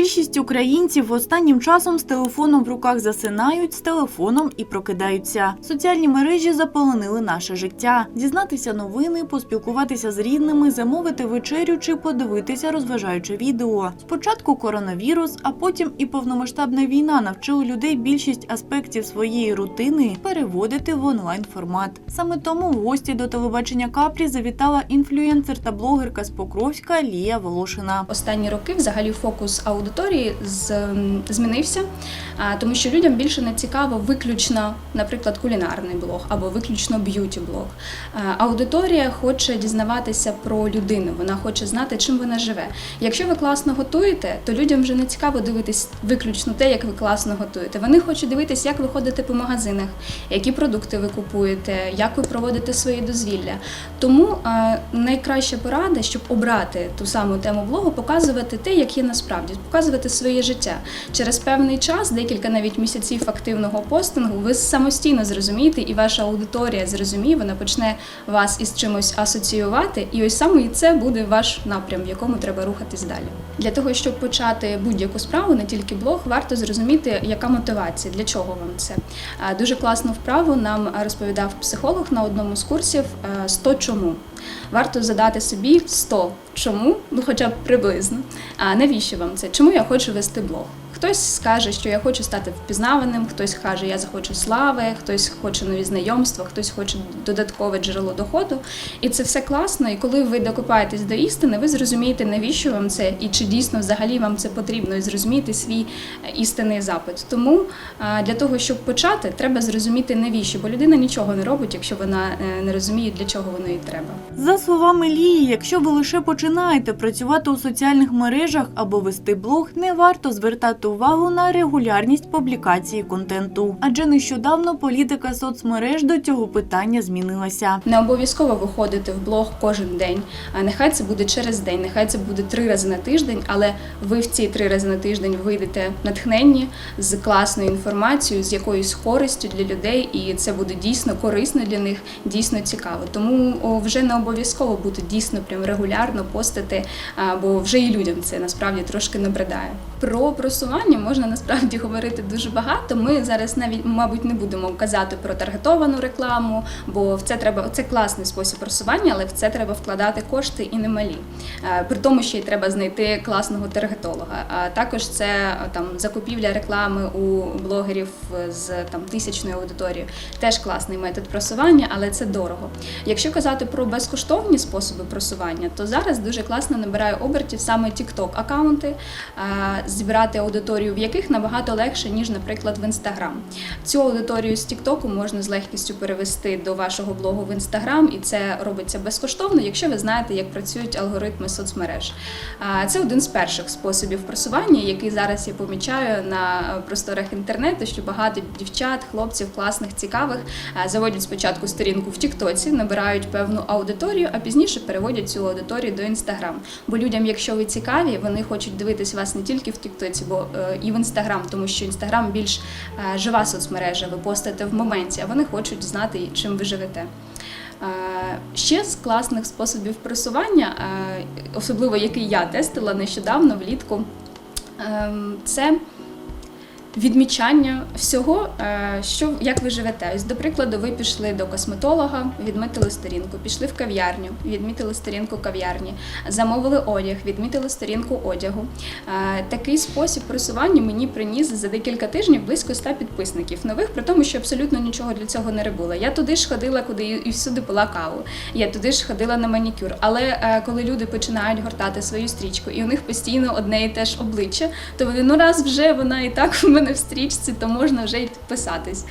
Більшість українців останнім часом з телефоном в руках засинають, з телефоном і прокидаються. Соціальні мережі заполонили наше життя. Дізнатися новини, поспілкуватися з рідними, замовити вечерю чи подивитися розважаюче відео. Спочатку коронавірус, а потім і повномасштабна війна навчили людей більшість аспектів своєї рутини переводити в онлайн формат. Саме тому в гості до телебачення Капрі завітала інфлюєнсер та блогерка з Покровська Лія Волошина. Останні роки взагалі фокус аудиторії змінився, тому що людям більше не цікаво виключно, наприклад, кулінарний блог або виключно б'юті-блог. Аудиторія хоче дізнаватися про людину, вона хоче знати, чим вона живе. Якщо ви класно готуєте, то людям вже не цікаво дивитись виключно те, як ви класно готуєте. Вони хочуть дивитись, як ви ходите по магазинах, які продукти ви купуєте, як ви проводите свої дозвілля. Тому найкраща порада, щоб обрати ту саму тему блогу, показувати те, як є насправді, показувати своє життя. Через певний час, декілька навіть місяців активного постингу, ви самостійно зрозумієте, і ваша аудиторія зрозуміє, вона почне вас із чимось асоціювати, і ось саме це буде ваш напрям, в якому треба рухатись далі. Для того, щоб почати будь-яку справу, не тільки блог, варто зрозуміти, яка мотивація, для чого вам це. Дуже класну вправу нам розповідав психолог на одному з курсів е, «100 чому. Варто задати собі 100 чому, ну хоча б приблизно. А навіщо вам це? Чому я хочу вести блог? Хтось скаже, що я хочу стати впізнаваним, хтось каже, я захочу слави, хтось хоче нові знайомства, хтось хоче додаткове джерело доходу. І це все класно. І коли ви докопаєтесь до істини, ви зрозумієте, навіщо вам це і чи дійсно взагалі вам це потрібно, і зрозумієте свій е, істинний запит. Тому для того, щоб почати, треба зрозуміти навіщо, бо людина нічого не робить, якщо вона е, не розуміє, для чого воно їй треба. За словами Лії, якщо ви лише починаєте працювати у соціальних мережах або вести блог, не варто звертати увагу на регулярність публікації контенту, адже нещодавно політика соцмереж до цього питання змінилася. Не обов'язково виходити в блог кожен день. А нехай це буде через день, нехай це буде три рази на тиждень, але ви в ці три рази на тиждень вийдете натхненні з класною інформацією, з якоюсь користю для людей, і це буде дійсно корисно для них, дійсно цікаво. Тому вже не обов'язково бути дійсно прям регулярно постити, бо вже і людям це насправді трошки набридає. Про просування можна насправді говорити дуже багато. Ми зараз навіть, мабуть, не будемо казати про таргетовану рекламу, бо в це треба це класний спосіб просування, але в це треба вкладати кошти і немалі. Е, При тому, що й треба знайти класного таргетолога. А також це там закупівля реклами у блогерів з там тисячною аудиторією. Теж класний метод просування, але це дорого. Якщо казати про безкоштовні способи просування, то зараз дуже класно набирає обертів саме TikTok аккаунти, е, зібрати аудиторію, в яких набагато легше, ніж, наприклад, в Instagram. Цю аудиторію з TikTok можна з легкістю перевести до вашого блогу в Instagram, і це робиться безкоштовно, якщо ви знаєте, як працюють алгоритми соцмереж. Це один з перших способів просування, який зараз я помічаю на просторах інтернету, що багато дівчат, хлопців, класних, цікавих заводять спочатку сторінку в Тіктоці, набирають певну аудиторію, а пізніше переводять цю аудиторію до Інстаграм. Бо людям, якщо ви цікаві, вони хочуть дивитись вас не тільки в Тіктоці, бо е, і в Інстаграм, тому що Інстаграм більш е, жива соцмережа, ви постите в моменті, а вони хочуть знати, чим ви живете. Е, Ще з класних способів просування, особливо який я тестила нещодавно влітку, ем, це відмічання всього, е, що як ви живете. Ось, до прикладу, ви пішли до косметолога, відмітили сторінку, пішли в кав'ярню, відмітили сторінку кав'ярні, замовили одяг, відмітили сторінку одягу. Е, Такий спосіб просування мені приніс за декілька тижнів близько 100 підписників нових, при тому, що абсолютно нічого для цього не робила. Я туди ж ходила, куди і всюди пила каву. Я туди ж ходила на манікюр. Але е, коли люди починають гортати свою стрічку, і у них постійно одне і те ж обличчя, то вони ну раз вже вона і так у мене в стрічці, то можна вже й підписатись.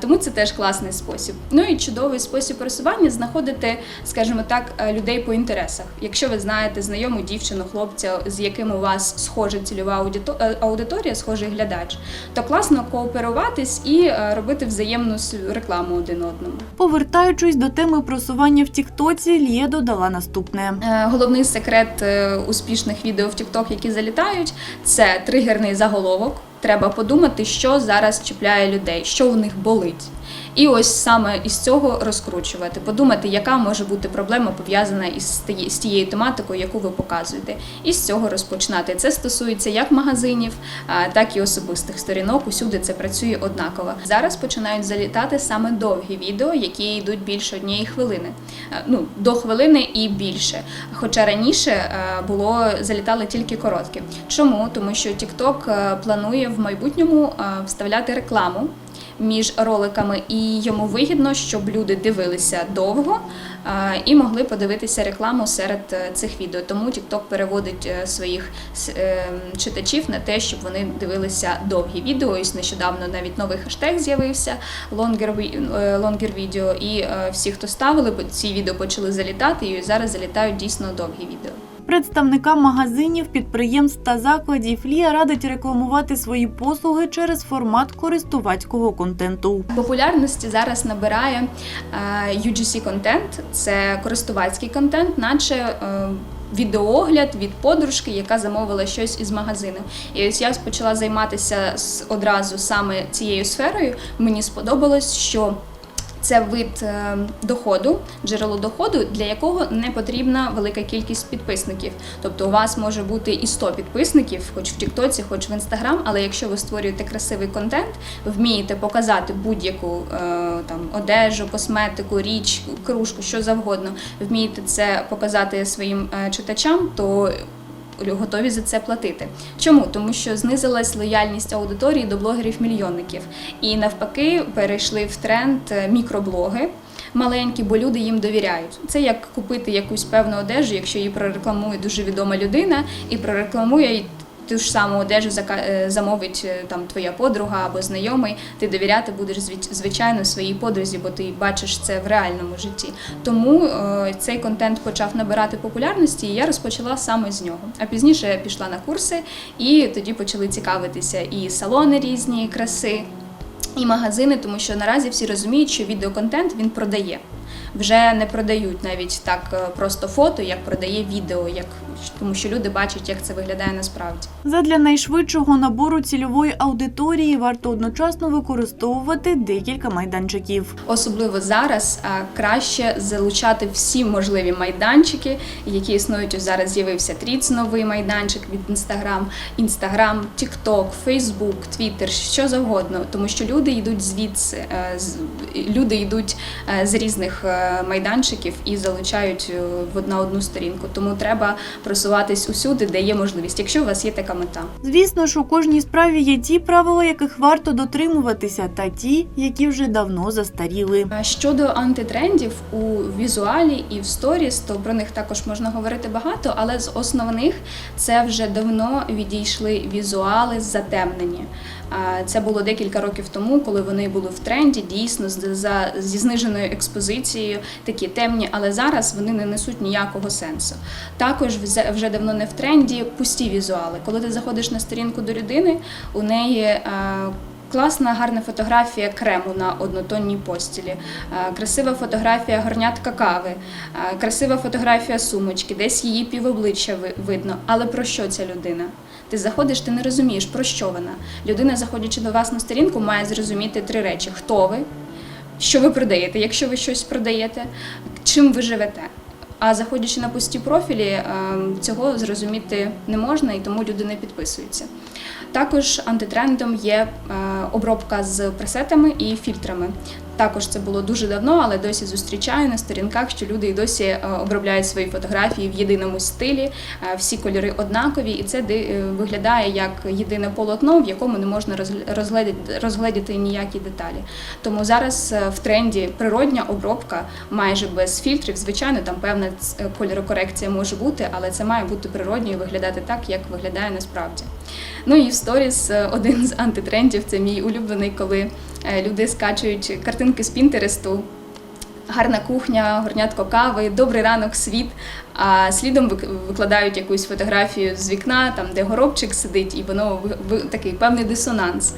Тому це теж класний спосіб. Ну і чудовий спосіб просування знаходити, скажімо так, е, людей по інтересах. Якщо ви знаєте знайому дівчину, хлопця, з яким у вас схожа цільова е, аудиторія, схожий глядач, то класно кооперуватись і е, робити взаємну рекламу один одному. Повертаючись до теми просування в Тіктоці, Лія додала наступне. Головний секрет успішних відео в TikTok, які залітають, це тригерний заголовок. Треба подумати, що зараз чіпляє людей, що у них болить. І ось саме із цього розкручувати, подумати, яка може бути проблема пов'язана із з тією тематикою, яку ви показуєте, і з цього розпочинати. Це стосується як магазинів, так і особистих сторінок. Усюди це працює однаково. Зараз починають залітати саме довгі відео, які йдуть більше однієї хвилини. Ну до хвилини і більше. Хоча раніше було залітали тільки короткі. Чому? Тому що TikTok планує в майбутньому вставляти рекламу між роликами, і йому вигідно, щоб люди дивилися довго е, і могли подивитися рекламу серед е, цих відео. Тому TikTok переводить е, своїх читачів на те, щоб вони дивилися довгі відео. Ось нещодавно навіть новий хештег з'явився longer video, і всі, хто ставили, ці відео почали залітати, і зараз залітають дійсно довгі відео. Представникам магазинів, підприємств та закладів Лія радить рекламувати свої послуги через формат користувацького контенту. Популярності зараз набирає е, UGC контент, це користувацький контент, наче е, відеоогляд від подружки, яка замовила щось із магазину. І ось я почала займатися одразу саме цією сферою. Мені сподобалось, що це вид е, доходу, джерело доходу, для якого не потрібна велика кількість підписників. Тобто у вас може бути і 100 підписників, хоч в Тіктоці, хоч в Інстаграм, але якщо ви створюєте красивий контент, вмієте показати будь-яку е, там одежу, косметику, річ, кружку, що завгодно, вмієте це показати своїм е, читачам, то готові за це платити. Чому? Тому що знизилась лояльність аудиторії до блогерів-мільйонників. І навпаки перейшли в тренд е, мікроблоги. Маленькі, бо люди їм довіряють. Це як купити якусь певну одежу, якщо її прорекламує дуже відома людина і прорекламує ту ж саму одежу е, замовить е, там твоя подруга або знайомий. Ти довіряти будеш звич- звичайно своїй подрузі, бо ти бачиш це в реальному житті. Тому е, цей контент почав набирати популярності, і я розпочала саме з нього. А пізніше я пішла на курси, і тоді почали цікавитися і салони різні краси, і магазини, тому що наразі всі розуміють, що відеоконтент він продає. Вже не продають навіть так е, просто фото, як продає відео, як тому що люди бачать, як це виглядає насправді. Задля найшвидшого набору цільової аудиторії варто одночасно використовувати декілька майданчиків. Особливо зараз а, краще залучати всі можливі майданчики, які існують. Ось зараз з'явився Тріц, новий майданчик від Інстаграм, Інстаграм, Тікток, Фейсбук, Твіттер, що завгодно, тому що люди йдуть звідси, е, з- люди йдуть е, з різних майданчиків і залучають е, одна одну сторінку. Тому треба просуватись усюди, де є можливість, якщо у вас є така мета. Звісно ж, у кожній справі є ті правила, яких варто дотримуватися, та ті, які вже давно застаріли. Щодо антитрендів у візуалі і в сторіс, то про них також можна говорити багато, але з основних це вже давно відійшли візуали затемнені. Це було декілька років тому, коли вони були в тренді, дійсно за зі зниженою експозицією, такі темні, але зараз вони не несуть ніякого сенсу. Також вже давно не в тренді пусті візуали. Коли ти заходиш на сторінку до людини, у неї е, Класна гарна фотографія крему на однотонній постілі, е, красива фотографія горнятка кави, е, красива фотографія сумочки, десь її півобличчя ви- видно. Але про що ця людина? Ти заходиш, ти не розумієш, про що вона. Людина, заходячи до вас на сторінку, має зрозуміти три речі: хто ви, що ви продаєте, якщо ви щось продаєте, чим ви живете. А заходячи на пусті профілі, е, цього зрозуміти не можна, і тому люди не підписуються. Також антитрендом є е, обробка з пресетами і фільтрами. Також це було дуже давно, але досі зустрічаю на сторінках, що люди і досі е, обробляють свої фотографії в єдиному стилі, е, всі кольори однакові, і це е, виглядає як єдине полотно, в якому не можна розгледіти, ніякі деталі. Тому зараз в тренді природня обробка майже без фільтрів. Звичайно, там певна кольорокорекція може бути, але це має бути природньо і виглядати так, як виглядає насправді. Ну і в сторіс е, один з антитрендів це мій улюблений, коли е, люди скачують картинки з Пінтересту. Гарна кухня, горнятко кави, добрий ранок, світ. А слідом викладають якусь фотографію з вікна, там де горобчик сидить, і воно такий певний дисонанс.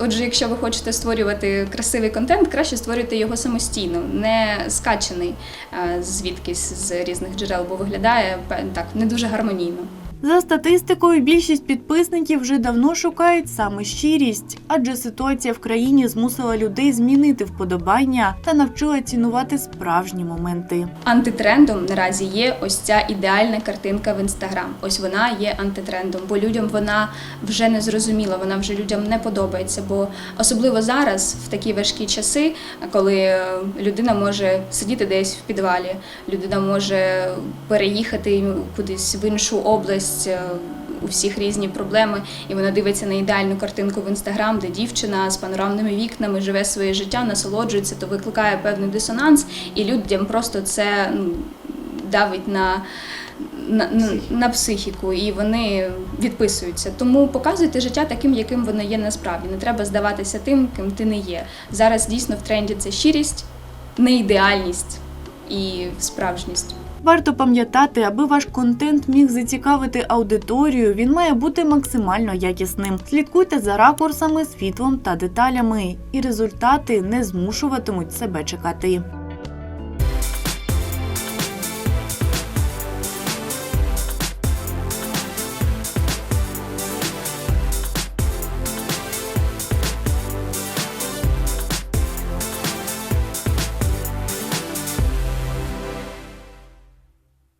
Отже, якщо ви хочете створювати красивий контент, краще створюйте його самостійно, не скачаний звідкись з різних джерел, бо виглядає так не дуже гармонійно. За статистикою, більшість підписників вже давно шукають саме щирість, адже ситуація в країні змусила людей змінити вподобання та навчила цінувати справжні моменти. Антитрендом наразі є ось ця ідеальна картинка в інстаграм. Ось вона є антитрендом, бо людям вона вже не зрозуміла, вона вже людям не подобається. Бо особливо зараз, в такі важкі часи, коли е, людина може сидіти десь в підвалі, людина може переїхати кудись в іншу область. Е, У всіх різні проблеми, і вона дивиться на ідеальну картинку в інстаграм, де дівчина з панорамними вікнами живе своє життя, насолоджується, то викликає певний дисонанс, і людям просто це ну, давить на, на, на, на психіку, і вони відписуються. Тому показуйте життя таким, яким воно є насправді. Не треба здаватися тим, ким ти не є. Зараз дійсно в тренді це щирість, неідеальність і справжність. Варто пам'ятати, аби ваш контент міг зацікавити аудиторію, він має бути максимально якісним. Слідкуйте за ракурсами, світлом та деталями, і результати не змушуватимуть себе чекати.